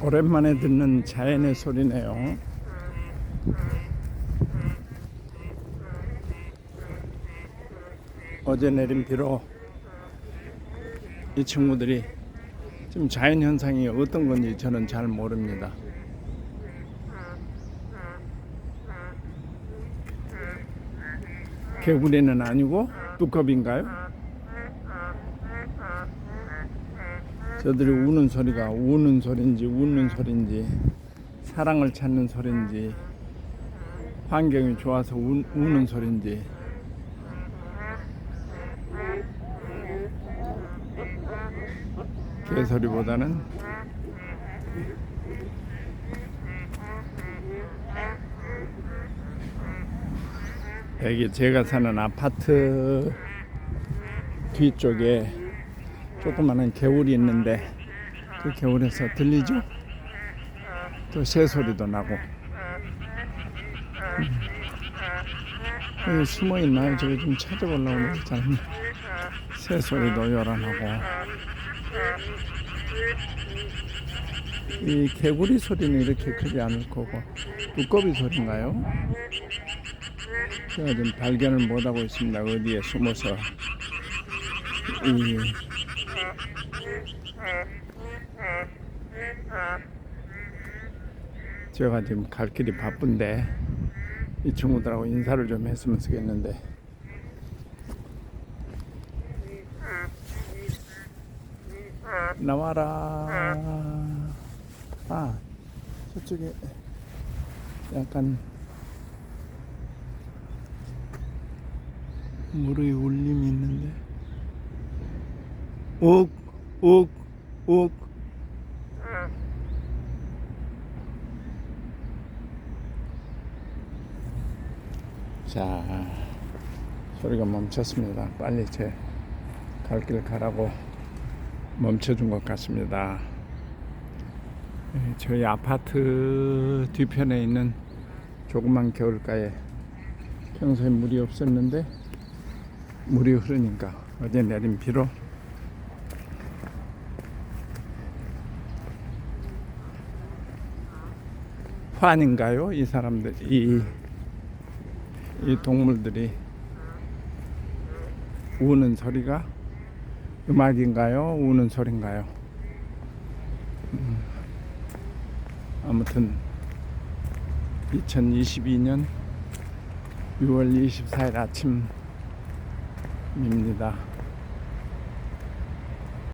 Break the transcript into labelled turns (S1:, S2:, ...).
S1: 오랜만에 듣는 자연의 소리네요. 어제 내린 비로 이 친구들이 지금 자연 현상이 어떤 건지 저는 잘 모릅니다. 개구리는 아니고 뚜껑인가요? 저들이 우는 소리가 우는 소리인지 웃는 소리인지 사랑을 찾는 소리인지 환경이 좋아서 우, 우는 소리인지 개소리보다는 여기 제가 사는 아파트 뒤쪽에 조그마한 개울이 있는데 그 개울에서 들리죠? 또 새소리도 나고 음. 여기 숨어 있나요? 저기 좀 찾아보려고 그러잖아요 새소리도 요란하고 이 개구리 소리는 이렇게 크지 않을 거고 두꺼비 소리인가요? 제가 지금 발견을 못하고 있습니다. 어디에 숨어서. 이 제가 지금 갈 길이 바쁜데 이 친구들하고 인사를 좀 했으면 좋겠는데 나와라 아 저쪽에 약간 물의 울림이 있는데 옥, 옥, 옥. 자, 소리가 멈췄습니다. 빨리 제 갈 길 가라고 멈춰준 것 같습니다. 예, 저희 아파트 뒤편에 있는 조그만 겨울가에 평소에 물이 없었는데 물이 흐르니까 어제 내린 비로 환인가요? 이 사람들 이, 이 동물들이 우는 소리가 음악인가요? 우는 소리인가요? 음, 아무튼 2022년 6월 24일 아침입니다.